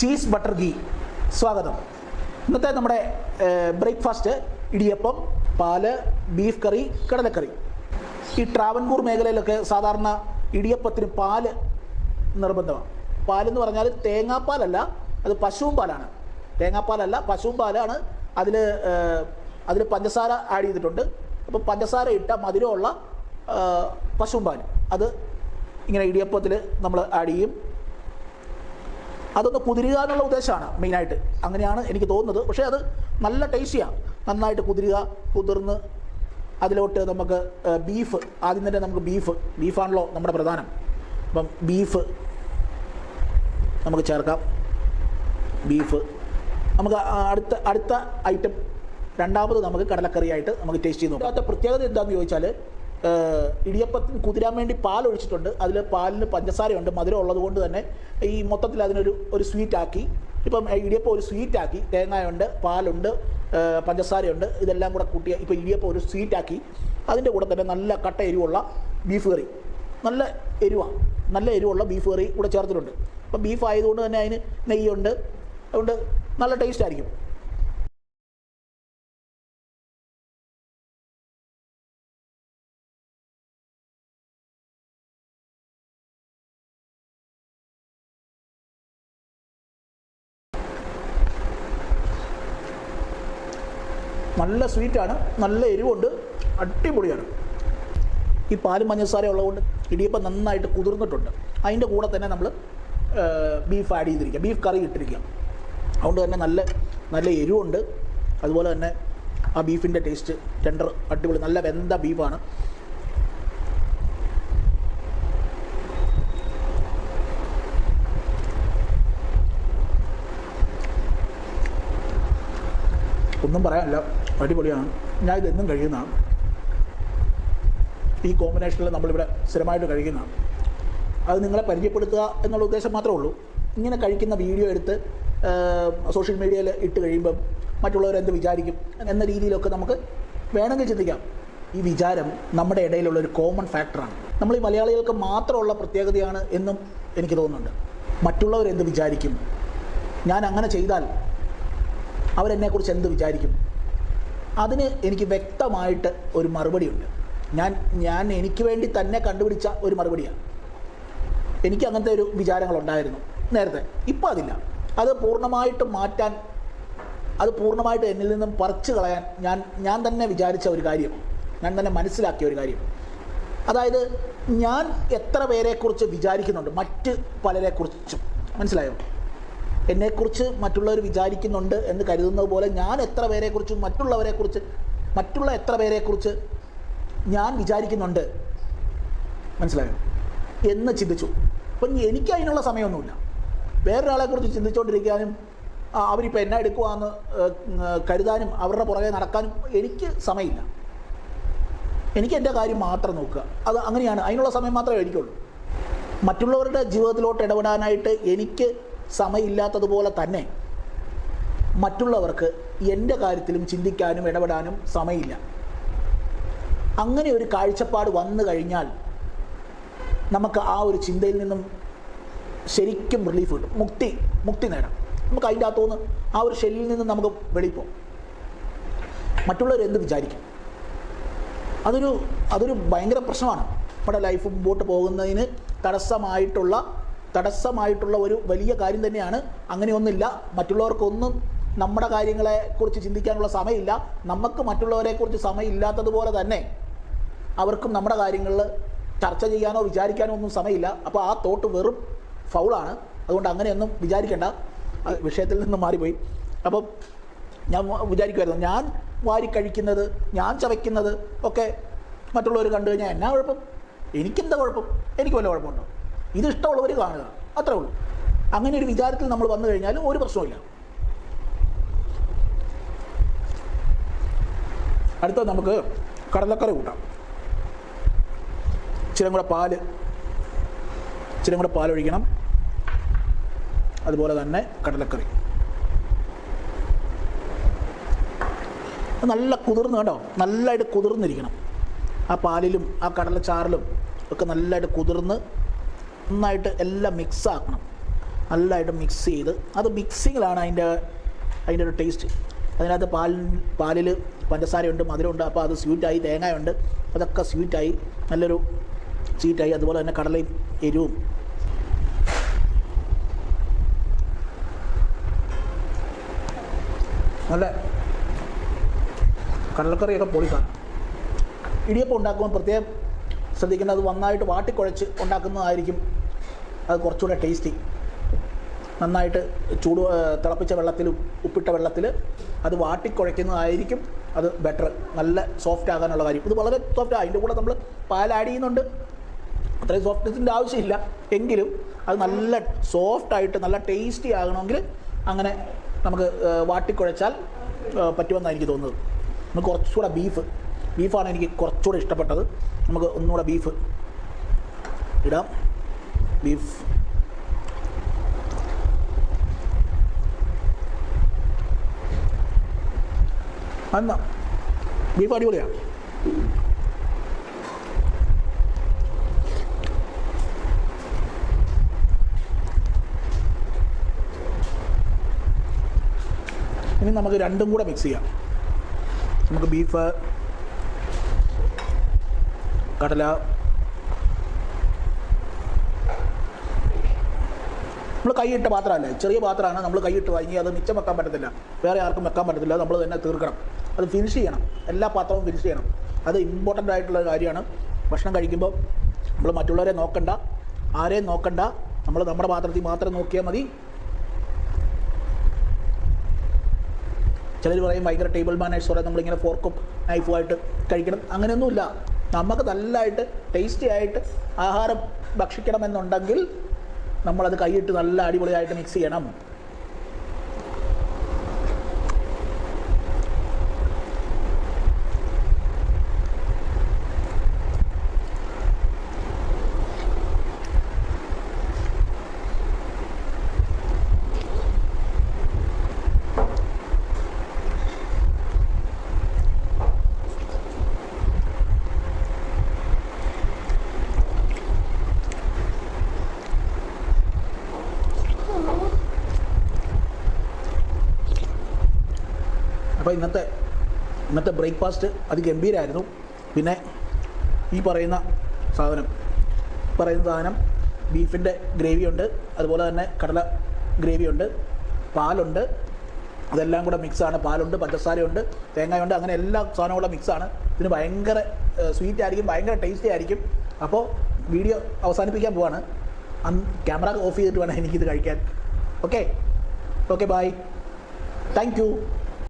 Cheese butter ghee സ്വാഗതം. ഇന്നത്തെ നമ്മുടെ ബ്രേക്ക്ഫാസ്റ്റ് ഇടിയപ്പം പാൽ ബീഫ് കറി കടലക്കറി. ഈ ട്രാവൻകൂർ മേഖലയിലൊക്കെ സാധാരണ ഇടിയപ്പത്തിന് പാൽ നിർബന്ധമാണ്. പാലെന്ന് പറഞ്ഞാൽ തേങ്ങാപ്പാലല്ല അത് പശുവും പാലാണ്. തേങ്ങാപ്പാലല്ല പശുവും പാലാണ്. അതിൽ അതിൽ പഞ്ചസാര ആഡ് ചെയ്തിട്ടുണ്ട്. അപ്പോൾ പഞ്ചസാര ഇട്ട മധുരമുള്ള പശുവും പാൽ അത് ഇങ്ങനെ ഇടിയപ്പത്തിൽ നമ്മൾ ആഡ് ചെയ്യും. അതൊന്ന് കുതിരുക എന്നുള്ള ഉദ്ദേശമാണ് മെയിനായിട്ട്. അങ്ങനെയാണ് എനിക്ക് തോന്നുന്നത്. പക്ഷേ അത് നല്ല ടേസ്റ്റിയാണ് നന്നായിട്ട് കുതിരുക കുതിർന്ന് അതിലോട്ട് നമുക്ക് ബീഫ് ആദ്യം തന്നെ നമുക്ക് ബീഫ് ബീഫാണല്ലോ നമ്മുടെ പ്രധാനം. അപ്പം ബീഫ് നമുക്ക് ചേർക്കാം. ബീഫ് നമുക്ക് അടുത്ത അടുത്ത ഐറ്റം രണ്ടാമത് നമുക്ക് കടലക്കറിയായിട്ട് നമുക്ക് ടേസ്റ്റ് ചെയ്ത് നോക്കാം പ്രത്യേകത എന്താണെന്ന് ചോദിച്ചാൽ ഇടിയപ്പത്തിന് കുതിരാൻ വേണ്ടി പാൽ ഒഴിച്ചിട്ടുണ്ട് അതിൽ പാലിന് പഞ്ചസാരയുണ്ട്. മധുരം ഉള്ളത് കൊണ്ട് തന്നെ ഈ മൊത്തത്തിൽ അതിനൊരു ഒരു സ്വീറ്റാക്കി ഇപ്പം ഇടിയപ്പം ഒരു സ്വീറ്റാക്കി തേങ്ങയുണ്ട് പാലുണ്ട് പഞ്ചസാരയുണ്ട്. ഇതെല്ലാം കൂടെ കൂട്ടിയ ഇപ്പോൾ ഇടിയപ്പം ഒരു സ്വീറ്റാക്കി അതിന്റെ കൂടെ തന്നെ നല്ല കട്ട എരിവുള്ള ബീഫ് കറി നല്ല എരിവാണ് നല്ല എരിവുള്ള ബീഫ് കറി കൂടെ ചേർത്തിട്ടുണ്ട്. അപ്പം ബീഫ് ആയതുകൊണ്ട് തന്നെ അതിന് നെയ്യുണ്ട്. അതുകൊണ്ട് നല്ല ടേസ്റ്റ് ആയിരിക്കും. നല്ല സ്വീറ്റാണ് നല്ല എരിവുണ്ട് അടിപൊളിയാണ്. ഈ പാലും പഞ്ചസാര ഉള്ളതുകൊണ്ട് ഇടിയപ്പം നന്നായിട്ട് കുതിർന്നിട്ടുണ്ട്. അതിന്റെ കൂടെ തന്നെ നമ്മൾ ബീഫ് ആഡ് ചെയ്തിരിക്കുക. ബീഫ് കറി ഇട്ടിരിക്കുക. അതുകൊണ്ട് തന്നെ നല്ല നല്ല എരിവുണ്ട്. അതുപോലെ തന്നെ ആ ബീഫിന്റെ ടേസ്റ്റ് ടെൻഡർ അടിപൊളി നല്ല വെന്ത ബീഫാണ് ഒന്നും പറയാനില്ല. അടിപൊളിയാണ്. ഞാൻ ഇതെന്നും കഴിയുന്നതാണ് ഈ കോമ്പിനേഷനിൽ നമ്മളിവിടെ സ്ഥിരമായിട്ട് കഴിക്കുന്നതാണ് അത് നിങ്ങളെ പരിചയപ്പെടുത്തുക എന്നുള്ള ഉദ്ദേശം മാത്രമേ ഉള്ളൂ. ഇങ്ങനെ കഴിക്കുന്ന വീഡിയോ എടുത്ത് സോഷ്യൽ മീഡിയയിൽ ഇട്ട് കഴിയുമ്പം മറ്റുള്ളവരെന്ത് വിചാരിക്കും എന്ന രീതിയിലൊക്കെ നമുക്ക് വേണമെങ്കിൽ ചിന്തിക്കാം. ഈ വിചാരം നമ്മുടെ ഇടയിലുള്ള ഒരു കോമൺ ഫാക്ടറാണ് നമ്മൾ ഈ മലയാളികൾക്ക് മാത്രമുള്ള പ്രത്യേകതയാണ് എന്നും എനിക്ക് തോന്നുന്നുണ്ട്. മറ്റുള്ളവരെന്ത് വിചാരിക്കും? ഞാൻ അങ്ങനെ ചെയ്താൽ അവരെന്നെക്കുറിച്ച് എന്ത് വിചാരിക്കും? അതിന് എനിക്ക് വ്യക്തമായിട്ട് ഒരു മറുപടിയുണ്ട്. ഞാൻ ഞാൻ എനിക്ക് വേണ്ടി തന്നെ കണ്ടുപിടിച്ച ഒരു മറുപടിയാണ്. എനിക്ക് അങ്ങനത്തെ ഒരു വിചാരങ്ങളുണ്ടായിരുന്നു നേരത്തെ. ഇപ്പോൾ അതില്ല. അത് പൂർണമായിട്ട് മാറ്റാൻ അത് പൂർണമായിട്ട് എന്നിൽ നിന്നും പറിച്ചു കളയാൻ ഞാൻ ഞാൻ തന്നെ വിചാരിച്ച ഒരു കാര്യം ഞാൻ തന്നെ മനസ്സിലാക്കിയ ഒരു കാര്യം അതായത് ഞാൻ എത്ര പേരെക്കുറിച്ച് വിചാരിക്കുന്നുണ്ട്? മറ്റ് പലരെക്കുറിച്ചും. മനസ്സിലായോ? എന്നെക്കുറിച്ച് മറ്റുള്ളവർ വിചാരിക്കുന്നുണ്ട് എന്ന് കരുതുന്നത് പോലെ ഞാൻ എത്ര പേരെക്കുറിച്ചും മറ്റുള്ളവരെക്കുറിച്ച് മറ്റുള്ള എത്ര പേരെക്കുറിച്ച് ഞാൻ വിചാരിക്കുന്നുണ്ട്. മനസ്സിലായോ? എന്ന് ചിന്തിച്ചു. അപ്പം എനിക്ക് അതിനുള്ള സമയമൊന്നുമില്ല. വേറൊരാളെക്കുറിച്ച് ചിന്തിച്ചുകൊണ്ടിരിക്കാനും അവരിപ്പോൾ എന്നെ എടുക്കുവാന്ന് കരുതാനും അവരുടെ പുറകെ നടക്കാനും എനിക്ക് സമയമില്ല. എനിക്ക് എന്റെ കാര്യം മാത്രം നോക്കുക. അത് അങ്ങനെയാണ്. അതിനുള്ള സമയം മാത്രമേ എനിക്കുള്ളൂ. മറ്റുള്ളവരുടെ ജീവിതത്തിലോട്ട് ഇടപെടാനായിട്ട് എനിക്ക് സമയമില്ലാത്തതുപോലെ തന്നെ മറ്റുള്ളവർക്ക് എന്റെ കാര്യത്തിലും ചിന്തിക്കാനും ഇടപെടാനും സമയമില്ല. അങ്ങനെ ഒരു കാഴ്ചപ്പാട് വന്നു കഴിഞ്ഞാൽ നമുക്ക് ആ ഒരു ചിന്തയിൽ നിന്നും ശരിക്കും റിലീഫ് കിട്ടും. മുക്തി മുക്തി നേടാം. നമുക്ക് അതിന്റെ അകത്തുനിന്ന് ആ ഒരു ഷെല്ലിൽ നിന്നും നമുക്ക് വെളിപ്പോ. മറ്റുള്ളവർ എന്ത് വിചാരിക്കും? അതൊരു അതൊരു ഭയങ്കര പ്രശ്നമാണ്. നമ്മുടെ ലൈഫ് മുമ്പോട്ട് പോകുന്നതിന് തടസ്സമായിട്ടുള്ള തടസ്സമായിട്ടുള്ള ഒരു വലിയ കാര്യം തന്നെയാണ്. അങ്ങനെയൊന്നുമില്ല. മറ്റുള്ളവർക്കൊന്നും നമ്മുടെ കാര്യങ്ങളെ കുറിച്ച് ചിന്തിക്കാനുള്ള സമയമില്ല. നമുക്ക് മറ്റുള്ളവരെ കുറിച്ച് സമയമില്ലാത്തതുപോലെ തന്നെ അവർക്കും നമ്മുടെ കാര്യങ്ങളിൽ ചർച്ച ചെയ്യാനോ വിചാരിക്കാനോ ഒന്നും സമയമില്ല. അപ്പോൾ ആ തോട്ട് വെറും ഫൗളാണ്. അതുകൊണ്ട് അങ്ങനെയൊന്നും വിചാരിക്കേണ്ട. വിഷയത്തിൽ നിന്ന് മാറിപ്പോയി. അപ്പം ഞാൻ വിചാരിക്കുമായിരുന്നു ഞാൻ വാരി കഴിക്കുന്നത് ഞാൻ ചവയ്ക്കുന്നത് ഒക്കെ മറ്റുള്ളവർ കണ്ടു കഴിഞ്ഞാൽ എന്നാ കുഴപ്പം? എനിക്കെന്താ കുഴപ്പം? എനിക്ക് വല്ല കുഴപ്പമുണ്ടോ? ഇത് ഇഷ്ടമുള്ളവർ കാണുക. അത്രേ ഉള്ളൂ. അങ്ങനെ ഒരു വിചാരത്തിൽ നമ്മൾ വന്നു കഴിഞ്ഞാൽ ഒരു പ്രശ്നവുമില്ല. അടുത്ത നമുക്ക് കടലക്കറി കൂട്ടാം. ഇച്ചിരി കൂടെ പാൽ. ഇച്ചിരി കൂടെ പാലൊഴിക്കണം അതുപോലെ തന്നെ കടലക്കറി. നല്ല കുതിർന്ന് കേട്ടോ നല്ലതായിട്ട് കുതിർന്നിരിക്കണം. ആ പാലിലും ആ കടലച്ചാറിലും ഒക്കെ നല്ലതായിട്ട് കുതിർന്ന് നന്നായിട്ട് എല്ലാം മിക്സ് ആക്കണം. നല്ലതായിട്ട് മിക്സ് ചെയ്ത് അത് മിക്സിങ്ങിലാണ് അതിന്റെ അതിന്റെ ഒരു ടേസ്റ്റ് അതിനകത്ത് പാൽ പാലിൽ പഞ്ചസാരയുണ്ട് മധുരമുണ്ട് അപ്പോൾ അത് സ്വീറ്റായി തേങ്ങയുണ്ട് അതൊക്കെ സ്വീറ്റായി നല്ലൊരു സ്വീറ്റായി അതുപോലെ തന്നെ കടലയും എരിവും. നല്ല കടലക്കറിയൊക്കെ പൊളിക്കാണ് ഇടിയപ്പം ഉണ്ടാക്കുമ്പോൾ പ്രത്യേകം ശ്രദ്ധിക്കേണ്ടത് നന്നായിട്ട് വാട്ടിക്കുഴച്ച് ഉണ്ടാക്കുന്നതായിരിക്കും അത് കുറച്ചുകൂടെ ടേസ്റ്റി നന്നായിട്ട് ചൂട് തിളപ്പിച്ച വെള്ളത്തിൽ ഉപ്പിട്ട വെള്ളത്തിൽ അത് വാട്ടിക്കുഴയ്ക്കുന്നതായിരിക്കും അത് ബെറ്റർ നല്ല സോഫ്റ്റ് ആകാനുള്ള കാര്യം. ഇത് വളരെ സോഫ്റ്റ് അതിന്റെ കൂടെ നമ്മൾ പാൽ ആഡ് ചെയ്യുന്നുണ്ട്. അത്രയും സോഫ്റ്റ്നെസ്സിന്റെ ആവശ്യമില്ല. എങ്കിലും അത് നല്ല സോഫ്റ്റായിട്ട് നല്ല ടേസ്റ്റി ആകണമെങ്കിൽ അങ്ങനെ നമുക്ക് വാട്ടിക്കുഴച്ചാൽ പറ്റുമെന്നാണ് എനിക്ക് തോന്നുന്നത്. നമുക്ക് കുറച്ചുകൂടെ ബീഫ് ബീഫാണ് എനിക്ക് കുറച്ചുകൂടെ ഇഷ്ടപ്പെട്ടത്. നമുക്ക് ഒന്നുകൂടെ ബീഫ് ഇടാം. ബീഫ് അന്ന ബീഫ് അടിപൊളിയാണ് ഇനി നമുക്ക് രണ്ടും കൂടെ മിക്സ് ചെയ്യാം. നമുക്ക് ബീഫ് കടല നമ്മൾ കൈയിട്ട് പാത്രമല്ലേ ചെറിയ പാത്രമാണ് നമ്മൾ കൈയിട്ട് വാങ്ങി അത് മിച്ചം വെക്കാൻ പറ്റത്തില്ല. വേറെ ആർക്കും വെക്കാൻ പറ്റത്തില്ല. നമ്മൾ തന്നെ തീർക്കണം. അത് ഫിനിഷ് ചെയ്യണം. എല്ലാ പാത്രവും ഫിനിഷ് ചെയ്യണം. അത് ഇമ്പോർട്ടന്റ് ആയിട്ടുള്ള കാര്യമാണ്. ഭക്ഷണം കഴിക്കുമ്പോൾ നമ്മൾ മറ്റുള്ളവരെ നോക്കണ്ട. ആരെയും നോക്കണ്ട. നമ്മൾ നമ്മുടെ പാത്രത്തിൽ മാത്രം നോക്കിയാൽ മതി. ചിലർ പറയും ഭയങ്കര ടേബിൾ മാനേഴ്സ് പറയാം നമ്മളിങ്ങനെ ഫോർക്കും നൈഫുമായിട്ട് കഴിക്കണം. അങ്ങനെയൊന്നുമില്ല. നമുക്ക് നല്ലതായിട്ട് ടേസ്റ്റി ആയിട്ട് ആഹാരം ഭക്ഷിക്കണമെന്നുണ്ടെങ്കിൽ നമ്മളത് കൈയിട്ട് നല്ല അടിപൊളിയായിട്ട് മിക്സ് ചെയ്യണം. അപ്പോൾ ഇന്നത്തെ ഇന്നത്തെ ബ്രേക്ക്ഫാസ്റ്റ് അത് ഗംഭീരമായിരുന്നു പിന്നെ ഈ പറയുന്ന സാധനം പറയുന്ന സാധനം ബീഫിന്റെ ഗ്രേവിയുണ്ട് അതുപോലെ തന്നെ കടല ഗ്രേവിയുണ്ട് പാലുണ്ട് അതെല്ലാം കൂടെ മിക്സാണ് പാലുണ്ട് പഞ്ചസാരയുണ്ട് തേങ്ങയുണ്ട് അങ്ങനെ എല്ലാ സാധനവും കൂടെ മിക്സാണ് ഇതിന് ഭയങ്കര സ്വീറ്റ് ആയിരിക്കും ഭയങ്കര ടേസ്റ്റി ആയിരിക്കും. അപ്പോൾ വീഡിയോ അവസാനിപ്പിക്കാൻ പോവാണ്. അന്ന് ക്യാമറ ഓഫ് ചെയ്തിട്ട് വേണം എനിക്കിത് കഴിക്കാൻ. Okay okay bye thank you